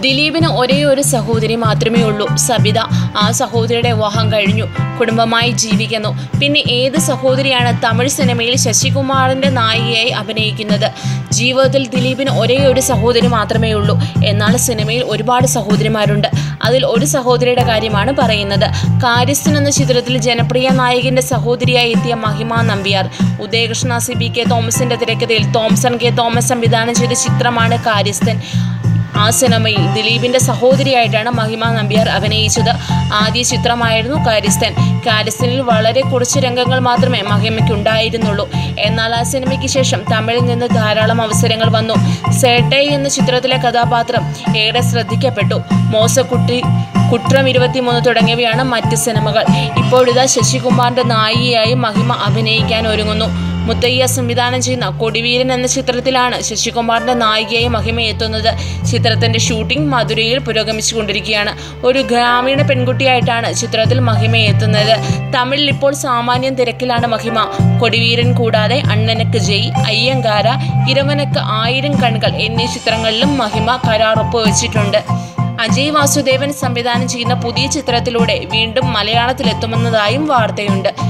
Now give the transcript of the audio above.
ദിലീപിന് ഒരേ ഒരു സഹോദരി മാത്രമേ ഉള്ളൂ. സബിത ആ സഹോദരിയുടെ വിവാഹം കഴിഞ്ഞു. കുടുംബമായി ജീവിക്കുന്നു. പിന്നെ ഏത് സഹോദരിയാണ് തമിഴ് സിനിമയിൽ ശശികുമാറിന്റെ നായികയായി അഭിനയിക്കുന്നത്? ജീവിതത്തിൽ ദിലീപിന് ഒരേ ഒരു സഹോദരി മാത്രമേ ഉള്ളൂ. എന്നാൽ സിനിമയിൽ ഒരുപാട് സഹോദരിമാരുണ്ട്. അതിൽ ഒരു സഹോദരിയുടെ കാര്യമാണ് പറയുന്നത്. കാര്യസ്ഥൻ എന്ന ചിത്രത്തിൽ ജനപ്രിയ നായകന്റെ സഹോദരിയായി എത്തിയ Mahima Nambiar. Udayakrishna C B K തോമസിന്റെ തിരക്കഥയിൽ തോംസൺ കെ തോമസ് സംവിധാനം ചെയ്ത ചിത്രമാണ് കാര്യസ്ഥൻ. ആ സിനിമയിൽ ദിലീപിന്റെ സഹോദരിയായിട്ടാണ് മഹിമ നമ്പ്യാർ അഭിനയിച്ചത്. ആദ്യ ചിത്രമായിരുന്നു കാര്യസ്ഥൻ കാര്യസ്ഥനിൽ വളരെ കുറച്ച് രംഗങ്ങൾ മാത്രമേ മഹിമയ്ക്ക് ഉണ്ടായിരുന്നുള്ളൂ എന്നാൽ ആ സിനിമയ്ക്ക് ശേഷം തമിഴിൽ നിന്ന് ധാരാളം അവസരങ്ങൾ വന്നു. സേട്ടൈ എന്ന ചിത്രത്തിലെ കഥാപാത്രം ഏറെ ശ്രദ്ധിക്കപ്പെട്ടു. മോസക്കുട്ടി കുട്രം ഇരുപത്തിമൂന്ന് തുടങ്ങിയവയാണ് മറ്റ് സിനിമകൾ. ഇപ്പോഴിതാ ശശികുമാറിന്റെ നായികയായി മഹിമ അഭിനയിക്കാൻ ഒരുങ്ങുന്നു. മുത്തയ്യ സംവിധാനം ചെയ്യുന്ന കൊടിവീരൻ എന്ന ചിത്രത്തിലാണ് ശശികുമാറിന്റെ നായികയായി മഹിമ എത്തുന്നത് ചിത്രത്തിന്റെ ഷൂട്ടിംഗ് മധുരയിൽ പുരോഗമിച്ചുകൊണ്ടിരിക്കുകയാണ്. ഒരു ഗ്രാമീണ പെൺകുട്ടിയായിട്ടാണ് ചിത്രത്തിൽ മഹിമ എത്തുന്നത് തമിഴിൽ ഇപ്പോൾ സാമാന്യം തിരക്കിലാണ് മഹിമ. കൊടിവീരൻ കൂടാതെ അണ്ണനക്ക് ജയ് അയ്യങ്കാര ഇരവനക്ക് ആയിരം കണ്ണുകൾ എന്നീ ചിത്രങ്ങളിലും മഹിമ കരാറൊപ്പ് വച്ചിട്ടുണ്ട്. അജയ് വാസുദേവൻ സംവിധാനം ചെയ്യുന്ന പുതിയ ചിത്രത്തിലൂടെ വീണ്ടും മലയാളത്തിലെത്തുമെന്നതായും വാർത്തയുണ്ട്.